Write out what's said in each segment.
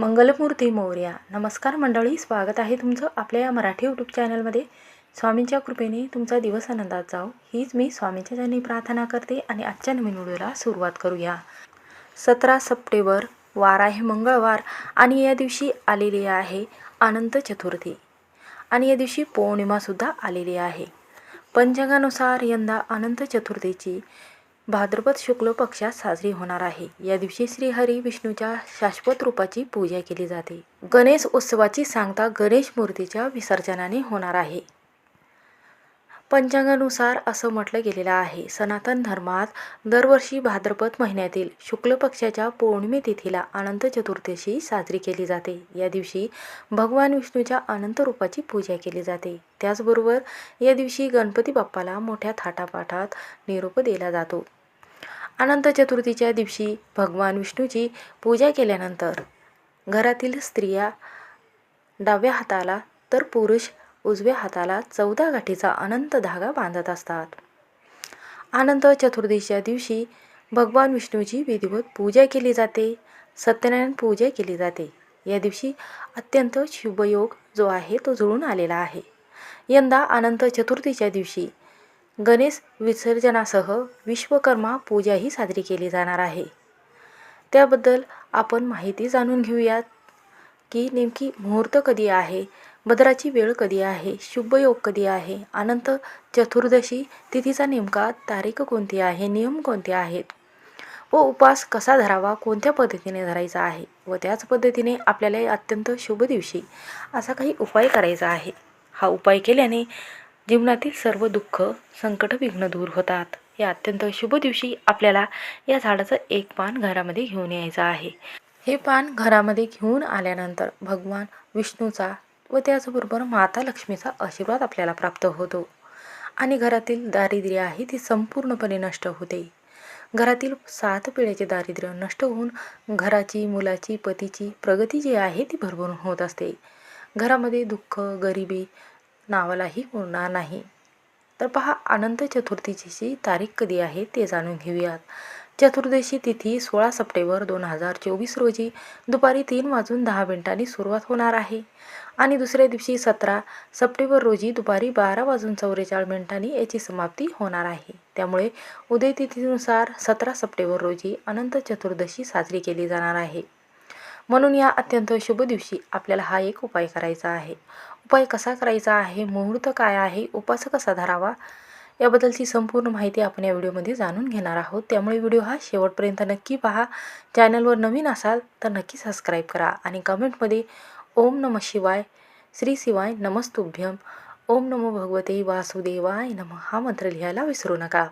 मंगलमूर्ती मोर्या. नमस्कार मंडळी स्वागत आहे तुमचं आपल्या या मराठी यूट्यूब चॅनलमध्ये स्वामींच्या कृपेने तुमचा दिवस आनंदात जाओ हीच मी स्वामींच्या जनी प्रार्थना करते आणि आजच्या नवीन व्हिडिओला सुरुवात करूया. सतरा सप्टेंबर वार आहे मंगळवार आणि या दिवशी आलेली आहे अनंत चतुर्थी. आणि या दिवशी पौर्णिमासुद्धा आलेली आहे. पंचांगानुसार यंदा अनंत चतुर्थीची भाद्रपद शुक्ल पक्षात साजरी होणार आहे. या दिवशी श्रीहरी विष्णूच्या शाश्वत रूपाची पूजा केली जाते. गणेश उत्सवाची सांगता गणेश मूर्तीच्या विसर्जनाने होणार आहे. पंचांगानुसार असं म्हटलं गेलेलं आहे. सनातन धर्मात दरवर्षी भाद्रपद महिन्यातील शुक्ल पक्षाच्या पौर्णिमे तिथीला अनंत चतुर्दशी साजरी केली जाते. या दिवशी भगवान विष्णूच्या अनंत रूपाची पूजा केली जाते. त्याचबरोबर या दिवशी गणपती बाप्पाला मोठ्या थाटापाठात निरोप दिला जातो. अनंत चतुर्थीच्या दिवशी भगवान विष्णूची पूजा केल्यानंतर घरातील स्त्रिया डाव्या हाताला तर पुरुष उजव्या हाताला चौदा गाठीचा अनंत धागा बांधत असतात. अनंत चतुर्थीच्या दिवशी भगवान विष्णूची विधिवत पूजा केली जाते सत्यनारायण पूजा केली जाते. या दिवशी अत्यंत शुभयोग जो आहे तो जुळून आलेला आहे. यंदा अनंत चतुर्थीच्या दिवशी गणेश विसर्जनासह विश्वकर्मा पूजाही साजरी केली जाणार आहे. त्याबद्दल आपण माहिती जाणून घेऊयात की नेमकी मुहूर्त कधी आहे भद्राची वेळ कधी आहे शुभयोग कधी आहे अनंत चतुर्दशी तिथीचा नेमका तारीख कोणती आहे नियम कोणते आहेत? व उपवास कसा धरावा कोणत्या पद्धतीने धरायचा आहे? व त्याच पद्धतीने आपल्याला अत्यंत शुभ दिवशी असा काही उपाय करायचा आहे. हा उपाय केल्याने जीवनातील सर्व दुःख संकट विघ्न दूर होतात. या अत्यंत शुभ दिवशी आपल्याला या झाडाचं एक पान घरामध्ये घेऊन यायचं आहे. हे पान घरामध्ये घेऊन आल्यानंतर भगवान विष्णूचा व त्याचबरोबर माता लक्ष्मीचा आशीर्वाद आपल्याला प्राप्त होतो. आणि घरातील दारिद्र्य आहे ती संपूर्णपणे नष्ट होते. घरातील सात पिढ्याचे दारिद्र्य नष्ट होऊन घराची मुलाची पतीची प्रगती जी आहे ती भरभरून होत असते. घरामध्ये दुःख गरिबी नावालाही उरणार नाही. तर पहा अनंत चतुर्थीची तारीख कधी आहे ते जाणून घेऊयात. चतुर्दशी तिथी सोळा सप्टेंबर दोन हजार चोवीस रोजी दुपारी तीन वाजून दहा मिनिटांनी सुरुवात होणार आहे. आणि दुसऱ्या दिवशी सतरा सप्टेंबर रोजी दुपारी बारा वाजून चौवेचाळीस मिनिटांनी याची समाप्ती होणार आहे. त्यामुळे उदय तिथीनुसार सतरा सप्टेंबर रोजी अनंत चतुर्दशी साजरी केली जाणार आहे. म्हणून या अत्यंत शुभ दिवशी आपल्याला हा एक उपाय करायचा आहे. उपाय कसा करायचा आहे? मुहूर्त काय आहे? उपास कसा धरावा? याबद्दलची संपूर्ण माहिती आपण या व्हिडिओमध्ये जाणून घेणार आहोत. त्यामुळे व्हिडिओ हा शेवटपर्यंत नक्की पहा. चॅनलवर नवीन असाल तर नक्की सबस्क्राईब करा आणि कमेंटमध्ये ओम नम शिवाय श्री शिवाय नमस्तुभ्यम ओम नमो भगवते वासुदेवाय नम हा मंत्र लिहायला विसरू नका.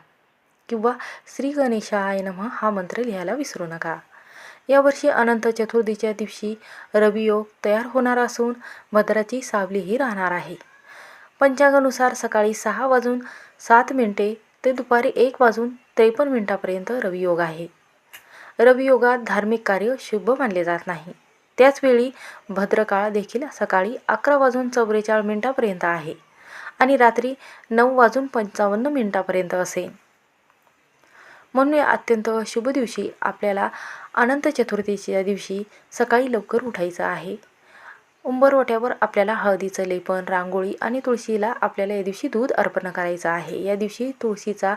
किंवा श्री गणेशाय नम हा मंत्र लिहायला विसरू नका. यावर्षी अनंत चतुर्थीच्या दिवशी रवियोग तयार होणार असून भद्राची सावलीही राहणार आहे. पंचांगानुसार सकाळी सहा वाजून सात मिनिटे ते दुपारी एक वाजून त्रेपन्न मिनिटापर्यंत रवियोग आहे. रवियोगात धार्मिक कार्य शुभ मानले जात नाही. त्याचवेळी भद्रकाळ देखील सकाळी अकरा वाजून चौवेचाळीस मिनिटापर्यंत आहे आणि रात्री नऊ वाजून पंचावन्न मिनिटापर्यंत असेल. म्हणून या अत्यंत शुभ दिवशी. आपल्याला अनंत चतुर्थीच्या दिवशी सकाळी लवकर उठायचं आहे. उंबरवट्यावर आपल्याला हळदीचं लेपन रांगोळी आणि तुळशीला आपल्याला या दिवशी दूध अर्पण करायचं आहे. या दिवशी तुळशीचा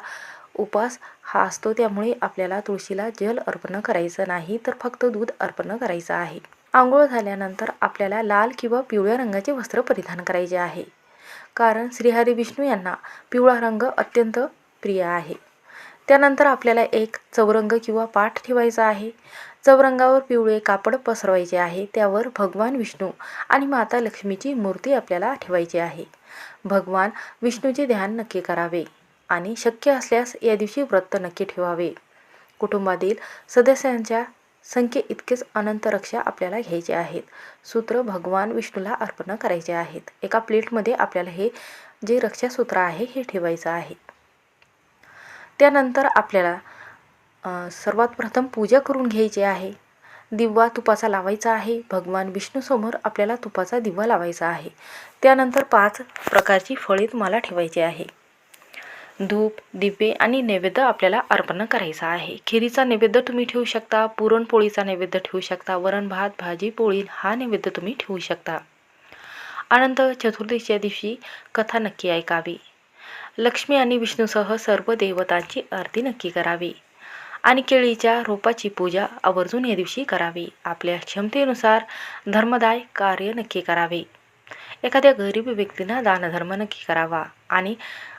उपास हा असतो त्यामुळे आपल्याला तुळशीला जल अर्पण करायचं नाही तर फक्त दूध अर्पण करायचं आहे. आंघोळ झाल्यानंतर आपल्याला लाल किंवा पिवळ्या रंगाचे वस्त्र परिधान करायचे आहे. कारण श्रीहरी विष्णू यांना पिवळा रंग अत्यंत प्रिय आहे. त्यानंतर आपल्याला एक चौरंग किंवा पाठ ठेवायचा आहे. चौरंगावर पिवळे कापड पसरवायचे आहे. त्यावर भगवान विष्णू आणि माता लक्ष्मीची मूर्ती आपल्याला ठेवायची आहे. भगवान विष्णूचे ध्यान नक्की करावे आणि शक्य असल्यास या दिवशी व्रत नक्की ठेवावे. कुटुंबातील सदस्यांच्या संख्ये इतकेच अनंत रक्षा आपल्याला घ्यायचे आहेत. सूत्र भगवान विष्णूला अर्पण करायचे आहेत. एका प्लेटमध्ये आपल्याला हे जे रक्षासूत्र आहे हे ठेवायचं आहे. त्यानंतर आपल्याला सर्वात प्रथम पूजा करून घ्यायची आहे. दिवा तुपाचा लावायचा आहे. भगवान विष्णूसमोर आपल्याला तुपाचा दिवा लावायचा आहे. त्यानंतर पाच प्रकारची फळे तुम्हाला ठेवायची आहे. धूप दिवे आणि नैवेद्य आपल्याला अर्पण करायचा आहे. खिरीचा नैवेद्य तुम्ही ठेवू शकता पुरणपोळीचा नैवेद्य ठेवू शकता वरण भात भाजी पोळी हा नैवेद्य तुम्ही ठेवू शकता. अनंत चतुर्दशीच्या दिवशी कथा नक्की ऐकावी. लक्ष्मी आणि विष्णूसह सर्व देवतांची आरती नक्की करावी. आणि केळीच्या रोपाची पूजा आवर्जून या दिवशी करावी. आपल्या क्षमतेनुसार धर्मदाय कार्य नक्की करावे. एखाद्या गरीब व्यक्तींना दानधर्म नक्की करावा. आणि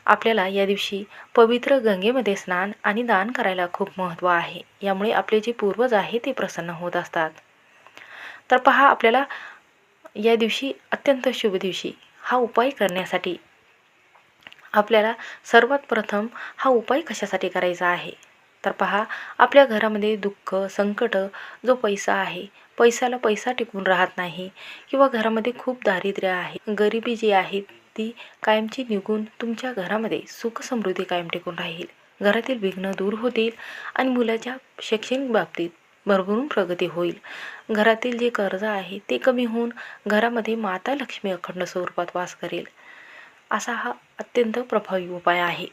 आपल्याला या दिवशी पवित्र गंगेमध्ये स्नान आणि दान करायला खूप महत्त्व आहे. यामुळे आपले जे पूर्वज आहे ते प्रसन्न होत असतात. तर पहा आपल्याला या दिवशी अत्यंत शुभ दिवशी. हा उपाय करण्यासाठी आपल्याला सर्वात प्रथम हा उपाय कशासाठी करायचा आहे? तर पहा आपल्या घरामध्ये दुःख संकट जो पैसा आहे पैशाला पैसा टिकून राहत नाही किंवा घरामध्ये खूप दारिद्र्य आहे गरिबी जी आहे ती कायमची निघून तुमच्या घरामध्ये सुख समृद्धी कायम टिकून राहील. घरातील विघ्न दूर होतील आणि मुलाच्या शैक्षणिक बाबतीत भरभरून प्रगती होईल. घरातील जे कर्ज आहे ते कमी होऊन घरामध्ये माता लक्ष्मी अखंड स्वरूपात वास करेल. असा हा अत्यंत प्रभावी उपाय आहे.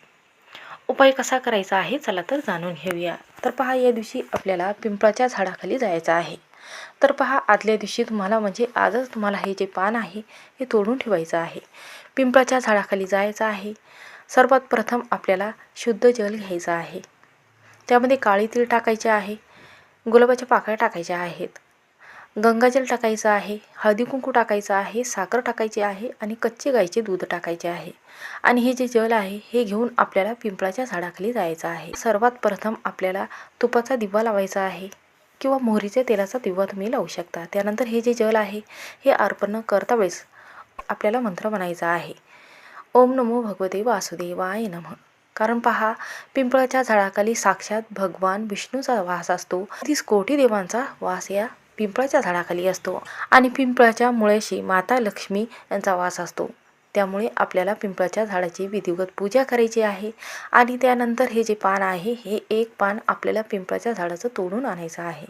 उपाय कसा करायचा आहे चला तर जाणून घेऊया. तर पहा या दिवशी आपल्याला पिंपळाच्या झाडाखाली जायचं आहे. तर पहा आदल्या दिवशी तुम्हाला म्हणजे आजच तुम्हाला हे जे पान आहे हे तोडून ठेवायचं आहे. पिंपळाच्या झाडाखाली जायचं आहे. सर्वात प्रथम आपल्याला शुद्ध जल घ्यायचं आहे. त्यामध्ये काळी तीळ टाकायचे आहे. गुलाबाच्या पाकळ्या टाकायच्या आहेत. गंगाजल टाकायचं आहे हळदीकुंकू टाकायचं आहे साखर टाकायची आहे आणि कच्चे गाईचे दूध टाकायचे आहे. आणि हे जे जल आहे हे घेऊन आपल्याला पिंपळाच्या झाडाखाली जायचं आहे. सर्वात प्रथम आपल्याला तुपाचा दिवा लावायचा आहे किंवा मोहरीच्या तेलाचा दिवा तुम्ही लावू शकता. त्यानंतर हे जे जल आहे हे अर्पण करता वेळेस आपल्याला मंत्र म्हणायचा आहे. ओम नमो भगवते वासुदेवाय नम. कारण पहा पिंपळाच्या झाडाखाली साक्षात भगवान विष्णूचा वास असतो. तीस कोटी देवांचा वास या पिंपळाच्या झाडाखाली असतो आणि पिंपळाच्या मुळ्याशी माता लक्ष्मी यांचा वास असतो. त्यामुळे आपल्याला पिंपळाच्या झाडाची विधिवत पूजा करायची आहे आणि त्यानंतर हे जे पान आहे हे एक पान आपल्याला पिंपळाच्या झाडाचं तोडून आणायचं आहे.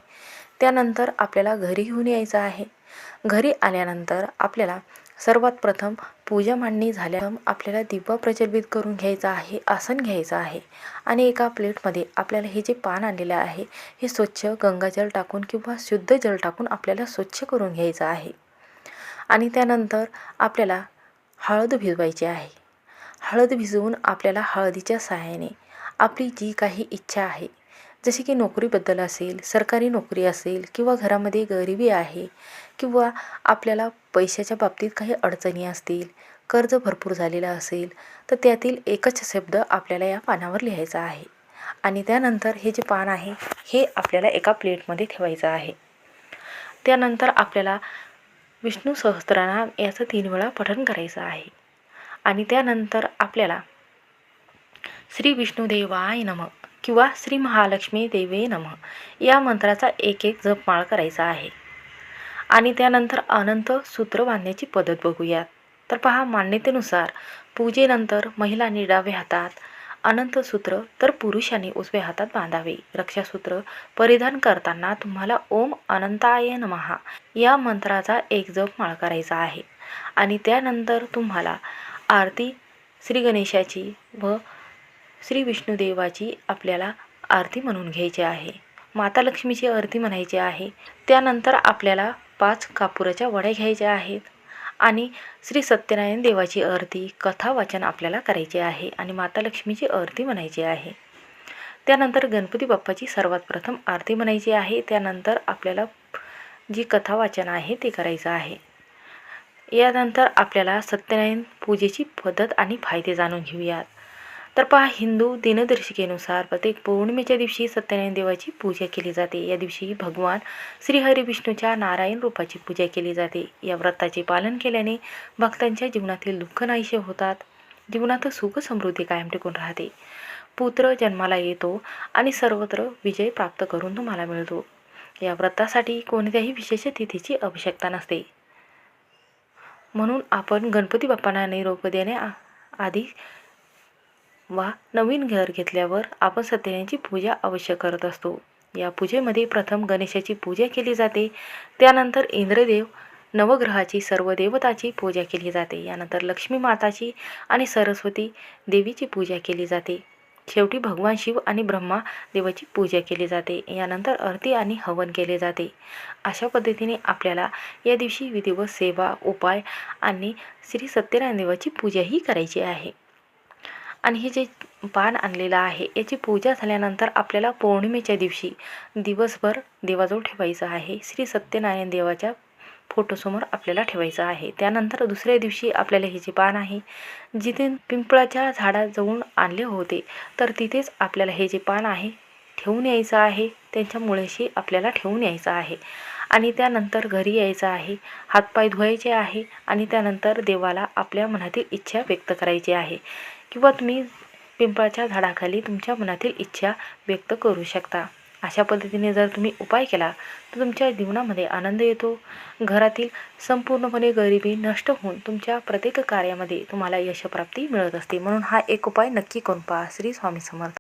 त्यानंतर आपल्याला घरी घेऊन यायचं आहे. घरी आल्यानंतर आपल्याला सर्वात प्रथम पूजा मांडणी झाल्या आपल्याला दिवा प्रज्वलित करून घ्यायचा आहे आसन घ्यायचं आहे. आणि एका प्लेटमध्ये आपल्याला हे जे पान आणलेलं आहे हे स्वच्छ गंगाजल टाकून किंवा शुद्ध जल टाकून आपल्याला स्वच्छ करून घ्यायचं आहे. आणि त्यानंतर आपल्याला हळद भिजवायची आहे. हळद भिजवून आपल्याला हळदीच्या सहाय्याने आपली जी काही इच्छा आहे जसे की नोकरीबद्दल असेल सरकारी नोकरी असेल किंवा घरामध्ये गरिबी आहे किंवा आपल्याला पैशाच्या बाबतीत काही अडचणी असतील कर्ज भरपूर झालेलं असेल तर त्यातील एकच शब्द आपल्याला या पानावर लिहायचा आहे. आणि त्यानंतर हे जे पान आहे हे आपल्याला एका प्लेटमध्ये ठेवायचं आहे. त्यानंतर आपल्याला विष्णू सहस्त्रनाम याचं तीन वेळा पठण करायचं आहे. आणि त्यानंतर आपल्याला श्री विष्णुदेवाय नम किंवा श्री महालक्ष्मी देवे नम या मंत्राचा एक एक जपमाळ करायचा आहे. आणि त्यानंतर अनंत सूत्र बांधण्याची पद्धत बघूयात. तर पहा मान्यतेनुसार पूजेनंतर महिलांनी डाव्या हातात अनंत सूत्र तर पुरुषांनी उजव्या हातात बांधावे. रक्षासूत्र परिधान करताना तुम्हाला ओम अनंताय नमहा या मंत्राचा एक जप माळ करायचा आहे. आणि त्यानंतर तुम्हाला आरती श्री गणेशाची व श्री विष्णुदेवाची आपल्याला आरती म्हणून घ्यायची आहे. माता लक्ष्मीची आरती म्हणायची आहे. त्यानंतर आपल्याला पाच कापुराच्या वड्या घ्यायच्या आहेत. आणि श्री सत्यनारायण देवाची आरती कथा वाचन आपल्याला करायचे आहे आणि माता लक्ष्मीची आरती म्हणायची आहे. त्यानंतर गणपती बाप्पाची सर्वात प्रथम आरती म्हणायची आहे. त्यानंतर आपल्याला जी कथा वाचन आहे ते करायचं आहे. यानंतर आपल्याला सत्यनारायण पूजेची पद्धत आणि फायदे जाणून घेऊयात. तर पहा हिंदू दिनदर्शिकेनुसार प्रत्येक पौर्णिमेच्या दिवशी सत्यनारायण देवाची पूजा केली जाते. या दिवशी भगवान श्रीहरी विष्णूच्या नारायण रूपाची पूजा केली जाते. या व्रताचे पालन केल्याने भक्तांच्या जीवनातील दुःख नाहीसे होतात. जीवनात सुख समृद्धी कायम टिकून राहते. पुत्र जन्माला येतो आणि सर्वत्र विजय प्राप्त करून तुम्हाला मिळतो. या व्रतासाठी कोणत्याही विशेष तिथीची आवश्यकता नसते. म्हणून आपण गणपती बाप्पांना निरोप देण्या आधी वा नवीन घर घेतल्यावर आपण सत्यनारायणची पूजा अवश्य करत असतो. या पूजेमध्ये प्रथम गणेशाची पूजा केली जाते. त्यानंतर इंद्रदेव नवग्रहाची सर्व देवताची पूजा केली जाते. यानंतर लक्ष्मी माताची आणि सरस्वती देवीची पूजा केली जाते. शेवटी भगवान शिव आणि ब्रह्मा देवाची पूजा केली जाते. यानंतर आरती आणि हवन केले जाते. अशा पद्धतीने आपल्याला या दिवशी विधिवत सेवा उपाय आणि श्री सत्यनारायण देवाची पूजाही करायची आहे. आणि हे जे पान आणलेलं आहे याची पूजा झाल्यानंतर आपल्याला पौर्णिमेच्या दिवशी दिवसभर देवाजवळ ठेवायचं आहे. श्री सत्यनारायण देवाच्या फोटोसमोर आपल्याला ठेवायचं आहे. त्यानंतर दुसऱ्या दिवशी आपल्याला हे जे पान आहे जिथे पिंपळाच्या झाडाजवळून आणले होते तर तिथेच आपल्याला हे जे पान आहे ठेवून यायचं आहे. त्यांच्या मुळेशी आपल्याला ठेवून यायचं आहे. आणि त्यानंतर घरी यायचं आहे. हातपाय धुवायचे आहे आणि त्यानंतर देवाला आपल्या मनातील इच्छा व्यक्त करायची आहे. किंवा तुम्ही पिंपळाच्या झाडाखाली तुमच्या मनातील इच्छा व्यक्त करू शकता. अशा पद्धतीने जर तुम्ही उपाय केला तर तुमच्या जीवनामध्ये आनंद येतो. घरातील संपूर्णपणे गरिबी नष्ट होऊन तुमच्या प्रत्येक कार्यामध्ये तुम्हाला यशप्राप्ती मिळत असते. म्हणून हा एक उपाय नक्की करून पहा. श्री स्वामी समर्थ.